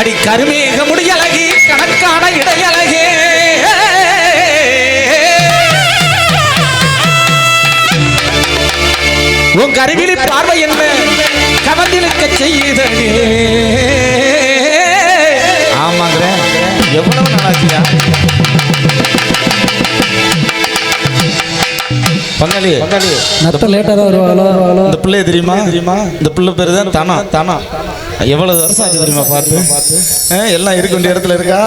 அடி கருமேக முடியழகி கணக்கான இடையழகே. உன் கருவிழி பார்வை என்ன? கவர்ந்திருக்க செய்யுதே ஆமாங்கிற எவ்வளவு நாளாச்சியா பங்காளி பங்காளி நத்த லேட்டாக தான் இந்த பிள்ளை தெரியுமா? தெரியுமா? இந்த பிள்ளை பேரு தான் தானா. தானா. எவ்வளவு வருஷம் ஆச்சு தெரியுமா பார்த்து? எல்லாம் இருக்க வேண்டிய இடத்துல இருக்கா?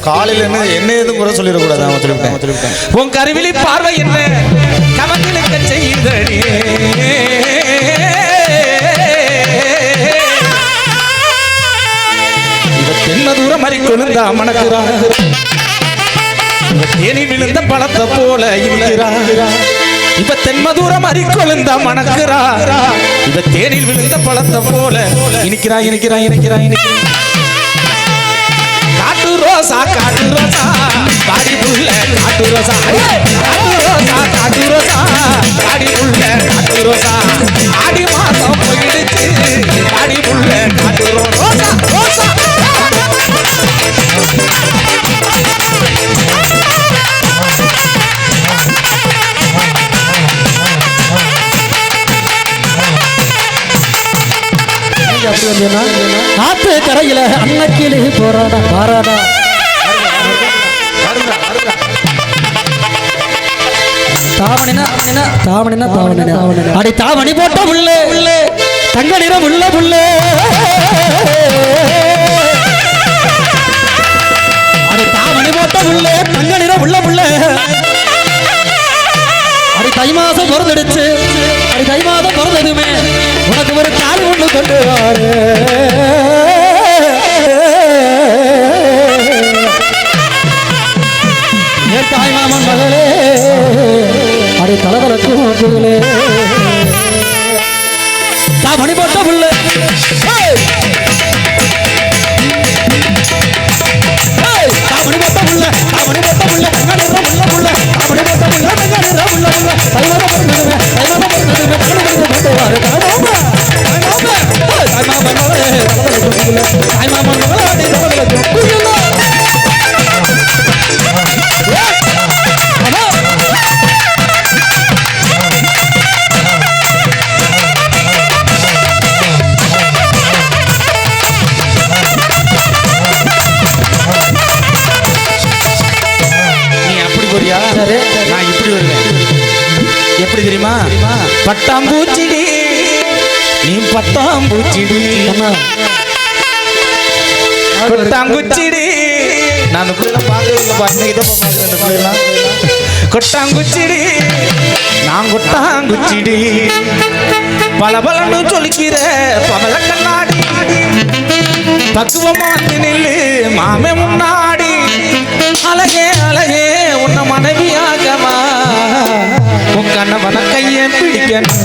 காலையில என்ன என்ன எதுவும் கூட சொல்லிடக்கூடாது அவன் சொல்லிவிட்டேன். சொல்லிவிட்டேன் உன் கருவிழி பார்வை என்ன? கவர்ந்திருக்க செய்தடி. தென்ன தூரம் மறி கொழுந்தா மணக்குறா தேனி விழுந்த பழத்தை போல இருக்கிறான் இவ தென்மதூரம் அரிக்கொழுந்தா மணக்கிறா. இவ தேனில் விழுந்த பழத்தை போல. இனிக்கிறா இனிக்கிறா இனிக்கிறா இனிக்கிறா காட்டு ரோசா காட்டு ரோசா. பாடி புள்ள காட்டு ரோசா. காட்டு ரோசா அப்படி வந்தீங்கன்னா ஆத்து கரையில அன்னக்கிளி போராடா பாராடா தாவணினா தாவணினா தாவணினா அடி தாவணி போட்ட உள்ளே உள்ளே தங்க நிறம் உள்ள புள்ளே அடி தாவணி போட்ட உள்ளே தங்க நிறம் உள்ள புள்ளே தை மாசம் பிறந்துடுச்சு அது தை மாதம் பிறந்ததுமே உனக்கு ஒரு கால் ஒன்று கொண்டு வாரு. தாய் மாமன் மகளே அடி தலதலக்கும் புகழே தான் மணி போட்ட புள்ள. தலதலக்கும் புகழே அந்த இல்லைப்பா இன்னைக்கு தான் பார்க்குறேன் அந்த பிள்ளைலாம் கொட்டாங்குச்சிடி நான் கொட்டாங்குச்சிடி. பல பலன்னு சொல்லிக்கிற பவள கண்ணாடி. பக்குவமா வந்து நில்லு மாமே முன்னாடி. அழகே அழகே உன்னை மனைவியாகமா உன் கண்ணவன கையை பிடிக்கணும்.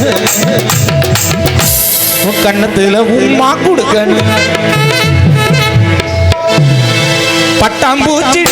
உன் கண்ணத்துல உம்மா கொடுக்கணும். பட்டாம்பூச்சி.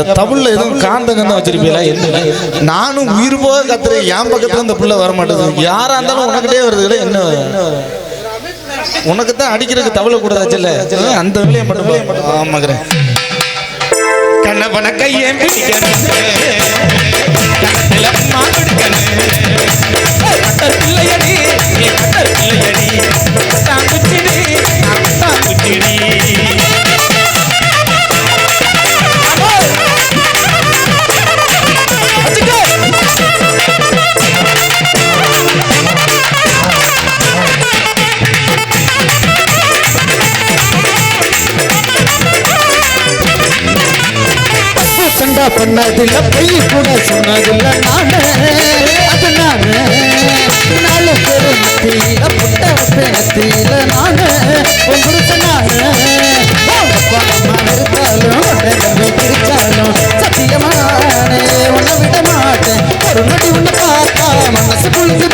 அந்த தமிழ்ல எதுவும் காந்தகம் தான் வச்சிருப்பீங்களா? என்ன நானும் உயிர் போக கத்துறேன். என் பக்கத்துல இந்த புள்ள வர மாட்டேங்குது யாரா இருந்தாலும் உனக்கிட்டே வருதுல என்ன? உனக்கு தான் அடிக்கிறதுக்கு தவளை கூடாதாச்சுல்ல அந்த வேலையை மட்டும் ஆமாக்கிறேன் கண்ணப்பன கையை பிடிக்கணும். பிள்ளையடி. பிள்ளையடி. சொன்னதில்ல பொய் கூட சொன்னதில்ல நானே. அது நானே. நாலு பேரு மத்தியில புட்ட பேத்தியில நானே. உங்களுக்கு நானே. பணமாக இருந்தாலும் பிரிச்சாலும் சத்தியமானே உன்னை விட மாட்டேன். ஒரு நடி உன்னை பார்த்தா மனசு புழுந்து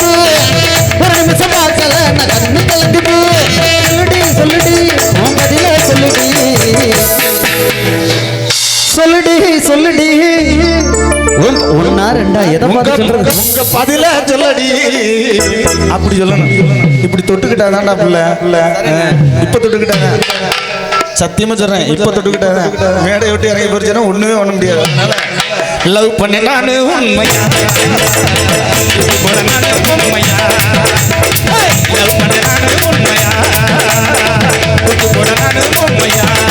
சொல்றது? உங்க பதில சொல்லடி. அப்படி சொல்லணும். இப்படி தொட்டுக்கிட்டாதான்டா புள்ள. புள்ள. இப்ப தொட்டுக்கிட்டாங்க சத்தியமா சொல்றேன் இப்ப தொட்டுக்கிட்டாங்க மேடை விட்டு இறங்கி போச்சுன்னா ஒண்ணுமே பண்ண முடியாது. லவ் பண்ண நானு உண்மையா? உண்மையா லவ் பண்ண நானு உண்மையா? உண்மையா?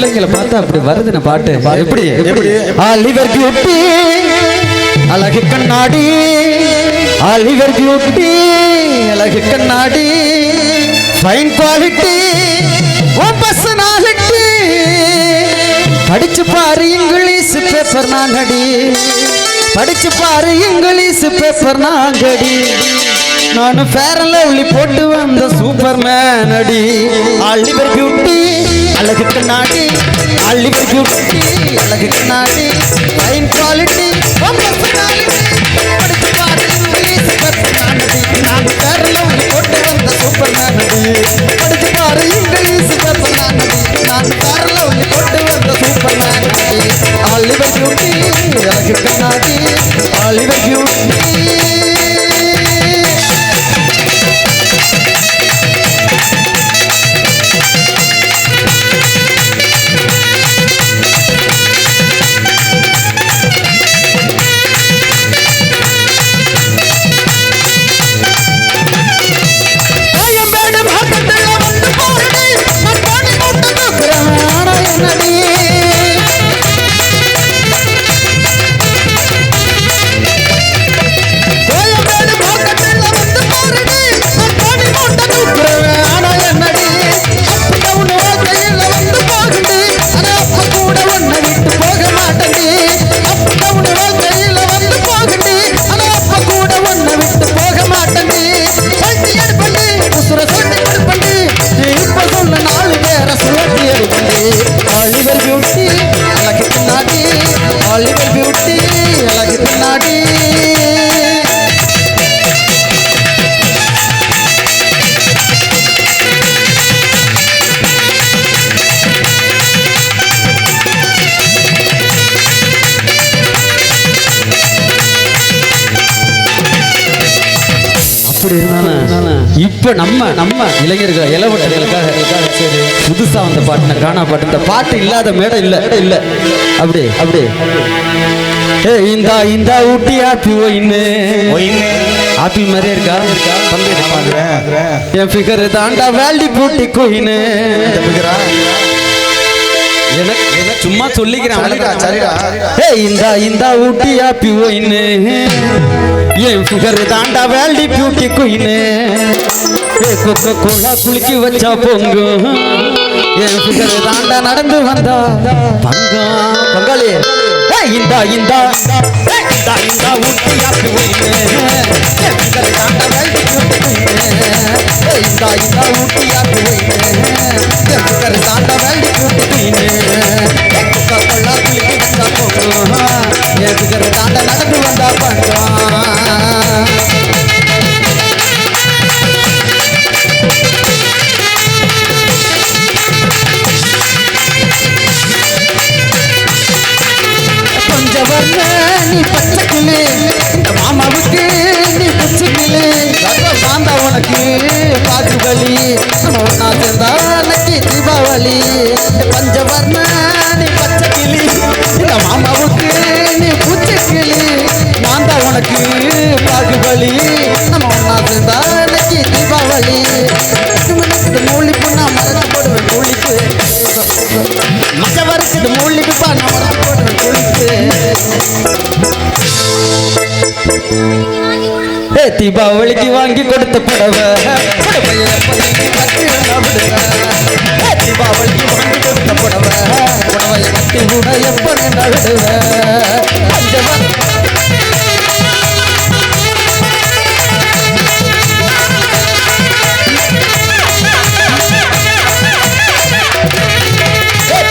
பிள்ளைங்களை பார்த்தா அப்படி வருதுன்னு பாட்டு. எப்படி? எப்படி? ஆலிவர் பியூட்டி அழகு கண்ணாடி. ஆலிவர் பியூட்டி அழகு கண்ணாடி. ஃபைன் குவாலிட்டி ஓ பர்சனாலிட்டி படிச்சு பாரு இங்கிலீஷ் பேப்பர் நான் அடி படிச்சு பாரு இங்கிலீஷ் பேப்பர் நாங்கடி. நானும் ஃபேர் அண்ட் லவ்லி போட்டு வந்த சூப்பர் மேன் அடி. ஆலிவர் பியூட்டி அழகு கண்ணாடி ஆலிவர் பியூட்டி அழகு கண்ணாடி ஃபைன் குவாலிட்டி இப்ப நம்ம நம்ம இளைஞர்கள் இளவட்டங்களுக்காக புதுசா வந்த பாட்டுன காணா பாட்டு இந்த பாட்டு இல்லாத மேடை இல்ல. இல்ல. அப்படி அப்படி. ஏ இந்தா இந்தா ஊட்டி ஆப்பி ஒயின்னு. ஆப்பி மாதிரியே இருக்கா. என் ஃபிகர் தாண்டா வேல்டி பூட்டி கோயின்னு சும்மா சொல்லிக்கிறேன். ஏ இந்தா இந்தா ஊட்டி ஆப்பி ஒயின்னு. என் ஃபிகர் தாண்டா வேல்டி பியூட்டி குயின்னு கொக்க கோலா குளிக்கி வச்சா பொங்கும் என் ஃபிகர் தாண்டா நடந்து வந்தா. பங்கா பங்காளி. இந்தா இந்தா. இந்தா இந்தா ஊட்டி ஆப்பி ஒயின்னு என் ஃபிகர் தாண்டா வேல்டி பியூட்டி குயின்னு இந்தா இந்தா ஊட்டி வாங்கி கொடுத்த புடவையை எப்ப விடுவேன். தீபாவளிக்கு வாங்கி கொடுத்த புடவை புடவையை கட்டி விட எப்ப நான் விடுவேன்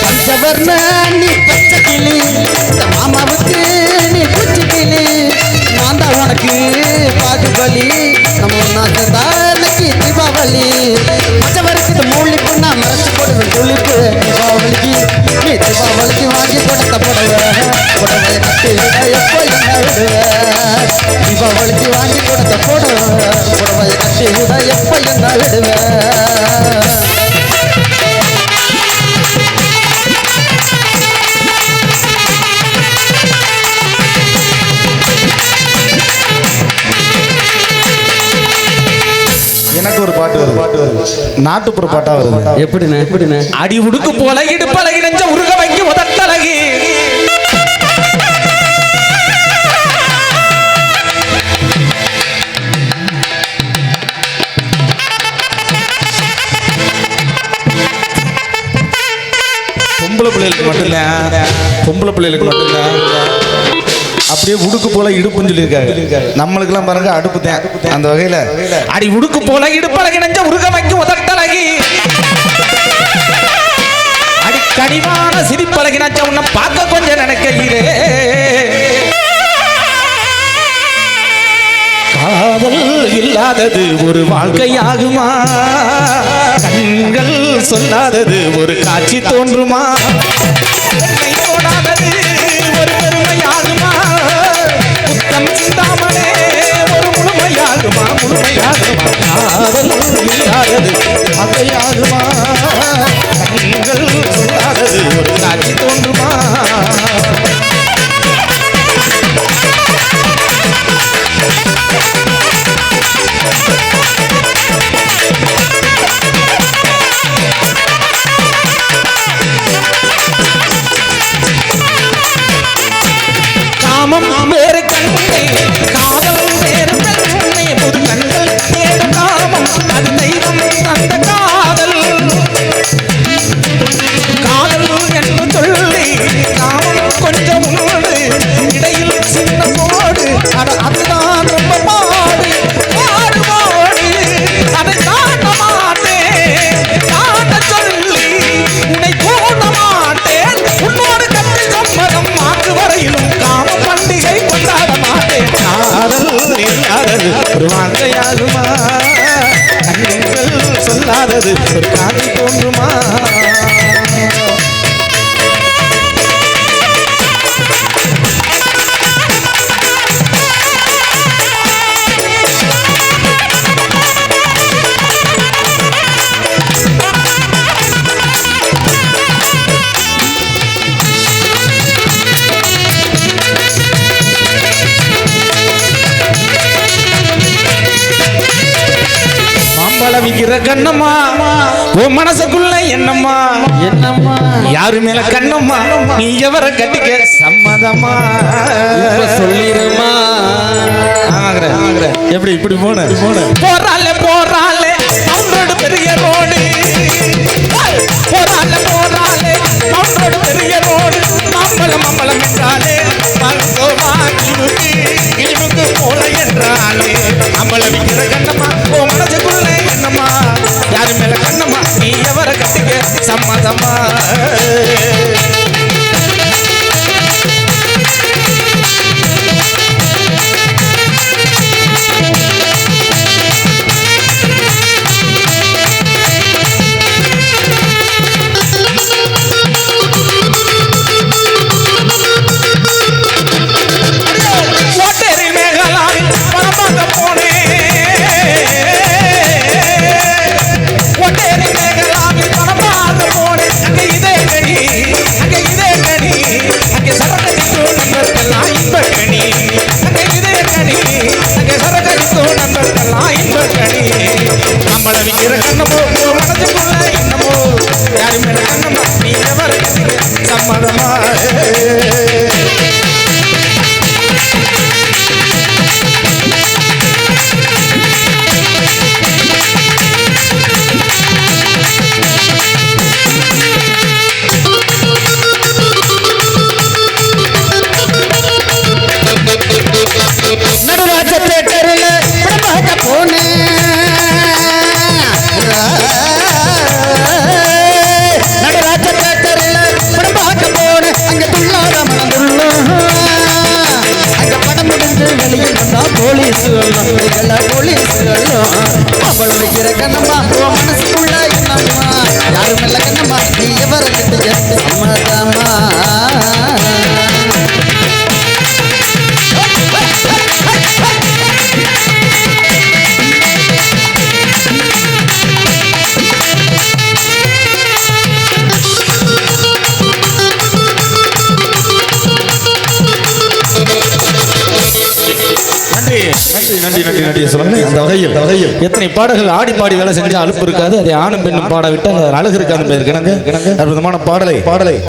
பஞ்சவர்ண நான் தான் உனக்கு பாகுபலி நம்ம பாட்டு வருது. பாட்டு வருது. நாட்டுப்புற பாட்டா வருது. எப்படிண்ணே? எப்படிண்ணே? அடி உடுக்கு போல இடுப்பழகி நெஞ்ச உருக வைக்கி உதட்டழகி பொம்பளை பிள்ளைகளுக்கு மட்டும்தான் பொம்பளை பிள்ளைகளுக்கு மட்டும்தான் அப்படியே உடுக்கு போல இடுப்புன்னு சொல்லியிருக்காங்க. நம்மளுக்கெல்லாம் பாருங்க அடுப்பு தான். அந்த வகையில அடி உடுக்கு போல இடுப்பழகி நெஞ்ச உருக வைக்கி உதட்டழகி அடி கனிவான சிரிப்பழகி நச்ச உன்னை பார்க்க கொஞ்சம் நினைக்கையிலே. காதல் இல்லாதது ஒரு வாழ்க்கையாகுமா? கண்கள் சொல்லாதது ஒரு காட்சி தோன்றுமா? முழுமையாகுமா முழுமையாகுமா காதல் இல்லாதது வாழ்க்கையாகுமா என்னம்மா? என்னம்மா? யாரு மேல கண்ணம்மா? நீ எவரை கட்டிக்க? சம்மதமா ஆமாங்கற. எப்படி இப்படி போன? போன. போறாளே போறாளே அவனோட பெரிய ரோடு. போறாளே போறாளே அவனோட பெரிய ரோடு. மாம்பழம் மாம்பழம் என்றாலே மல்கோவா கிமுக்கு கிமுக்கு போல என்றாலே அம்பள விக்கிற கண்ணம்மா ஓ மனசுக்குள்ள என்னம்மா? யாரு மேல கண்ணம்மா? நீ எவரை கட்டிக்க சம்மதமா? நன்றி நன்றி நன்றி சொல்லுங்க. அந்த வகையில் வகையில் எத்தனை பாடல்கள் ஆடி பாடி வேலை செஞ்சா அலுப்பு இருக்காது. அதை ஆணும் பெண்ணும் பாட விட்டு அழகு இருக்காது என்பதற்கு அற்புதமான பாடலை. பாடலை.